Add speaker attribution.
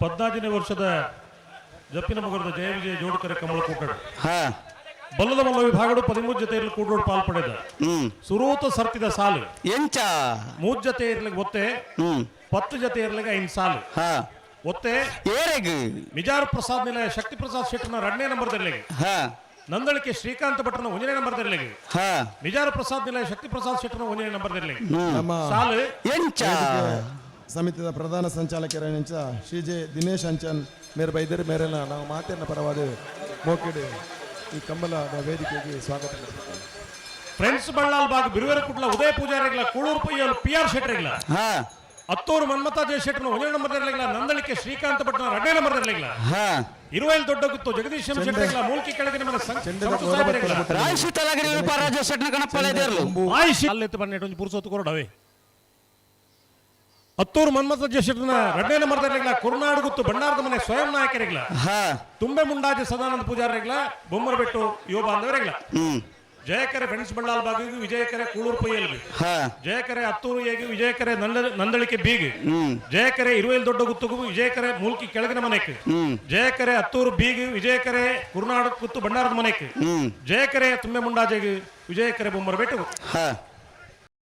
Speaker 1: ಪದ್ನಾಲ್ಕನೇ ವರ್ಷದ ಜಪ್ಪಿನ ಮಗರದ ಜಯ ವಿಜಯ ಜೋಡ್ಕರೆ ಕಮಲ ಕೂಟಡ
Speaker 2: ಹಾ.
Speaker 1: ಬಲ್ಲದ ಮಲ್ಲ ವಿಭಾಗಗಳು ಪದಿಮೂರು ಇರ್ಲಿ ಕೂಡೋಡು ಪಾಲ್ಪಡೆದ
Speaker 2: ಪಡೆದ.
Speaker 1: ಸುರೂತ ಸರ್ತಿದ ಸಾಲು.
Speaker 2: ಎಂಚ.
Speaker 1: ಮೂರ್ ಜೊತೆ ಇರ್ಲಿಕ್ಕೆ ಒತ್ತೆ.
Speaker 2: ಹ್ಮ್.
Speaker 1: ಪತ್ತು ಜೊತೆ ಇರ್ಲಿಕ್ಕೆ ಐದು ಸಾಲು.
Speaker 2: ಹಾ.
Speaker 1: ಒತ್ತೆ.
Speaker 2: ಏರೆಗ್.
Speaker 1: ಮಿಜಾರ್ ಪ್ರಸಾದ್ ನಿಲಯ ಶಕ್ತಿ ಪ್ರಸಾದ್ ಶೆಟ್ಟರ್ನ ಎರಡನೇ ನಂಬರ್
Speaker 2: ಹಾ.
Speaker 1: ನಂದಳಿಕೆ ಶ್ರೀಕಾಂತ್ ಭಟ್ರನ ಒಂದನೇ ನಂಬರ್
Speaker 2: ಹಾ.
Speaker 1: ಮಿಜಾರ್ ಪ್ರಸಾದ್ ನಿಲಯ ಶಕ್ತಿ ಪ್ರಸಾದ್ ಶೆಟ್ಟರ್ನ ಒಂದನೇ ನಂಬರ್
Speaker 2: ಹ್ಮ್.
Speaker 1: ಸಾಲು.
Speaker 2: ಎಂಚ.
Speaker 3: ಸಮಿತಿಯ ಪ್ರಧಾನ ಸಂಚಾಲಕರಾಗಿಂಚ ಶ್ರೀ ಜೆ ದಿನೇಶ್ ಅಂಚನ್ ಮೇರೆ ಬೈದರಿ ಮೇರೆನ ನಾವು ಮಾತಿನ ಪರವಾದ ಮೋಕಿಡಿ ಈ ಕಂಬಲ ವೇದಿಕೆಗೆ ಸ್ವಾಗತ
Speaker 1: ಫ್ರೆಂಡ್ಸ್ ಬಳ್ಳಾಲ್ ಬಾಗ್ ಬಿರುವೆರ ಕುಟ್ಲ ಉದಯ ಪೂಜಾರಿಗಳ ಕೂಳೂರು ಪಯ್ಯಲ್ ಪಿ ಆರ್ ಶೆಟ್ಟರಿಗಳ
Speaker 2: ಹಾ.
Speaker 1: ಹತ್ತೂರು ಮನ್ಮತ ಜಯ ಶೆಟ್ಟರ್ನ ಒಂದೇ ನಂಬರ್ ಇರಲಿಲ್ಲ ನಂದಳಿಕೆ ಶ್ರೀಕಾಂತ ಭಟ್ನ ಎರಡನೇ ನಂಬರ್ ಇರಲಿಲ್ಲ
Speaker 2: ಹಾ.
Speaker 1: ಇರುವೈಲ್ ದೊಡ್ಡ ಗುತ್ತು ಜಗದೀಶ್ ಶೆಟ್ಟರಿಗಳ ಮೂಲ್ಕಿ ಕೆಳಗಿನ ಮನೆ.
Speaker 3: ತರಬೇಕು.
Speaker 2: ರಾಯಶಿ ತಲಗಿರಿ ದೇರ್ಲು
Speaker 3: ಕೊಂಬು.
Speaker 1: ಆಯ್ಷಿ ಅಲ್ಲೆತ್ತು ಬನ್ನಿ ಒಂದು ಪುರುಸೊತ್ತು ಕೊರಡವೆ ಹತ್ತೂರು ಮನ್ಮಥ ನಂಬರ್ ದರ್ಲಿಲ್ಲ ಕುರುನಾಡು ಗುತ್ತು ಬಂಡಾರದ ಮನೆ ಸ್ವಯಂ ನಾಯಕರಿಗಲ್ಲ
Speaker 2: ಹಾ.
Speaker 1: ತುಂಬೆ ಮುಂಡಾಜಿ ಸದಾನಂದ ಪೂಜಾರಿಗಳ ಬೊಮ್ಮರಬೆಟ್ಟು ಯುವ ಬಾಂಧವರಿಗಳ
Speaker 2: ಹ್ಮ್.
Speaker 1: ಜಯಕರೆ ಫ್ರೆಂಡ್ಸ್ ಬಳ್ಳಾಲ್ ಬಾಗಿಗೆ ವಿಜಯಕರೆ ಕೂಳೂರು ಪೈಯಲ್ಲಿ
Speaker 2: ಹಾ.
Speaker 1: ಜಯಕರೆ ಹತ್ತೂರು ಏಗಿ ವಿಜಯಕರೆ ನಂದ ನಂದಳಿಕೆ ಬೀಗಿ.
Speaker 2: ಹ್ಮ್.
Speaker 1: ಜಯಕರೆ ಇರುವೆಲ್ ದೊಡ್ಡ ಗುತ್ತುಗು ವಿಜಯಕರೆ ಮೂಲ್ಕಿ ಕೆಳಗಿನ
Speaker 2: ಮನೆಗೆ
Speaker 1: ಜಯಕರೆ ಹತ್ತೂರು ಬೀಗ್ ವಿಜಯಕರೆ ಕುರುನಾಡು ಗುತ್ತು ಬಂಡಾರದ
Speaker 2: ಮನೆಗೆ
Speaker 1: ಜಯಕರೆ ತುಂಬೆ ಮುಂಡಾಜೆಗೆ ವಿಜಯಕರೆ ಬೊಮ್ಮರಬೆಟ್ಟು
Speaker 2: ಹಾ.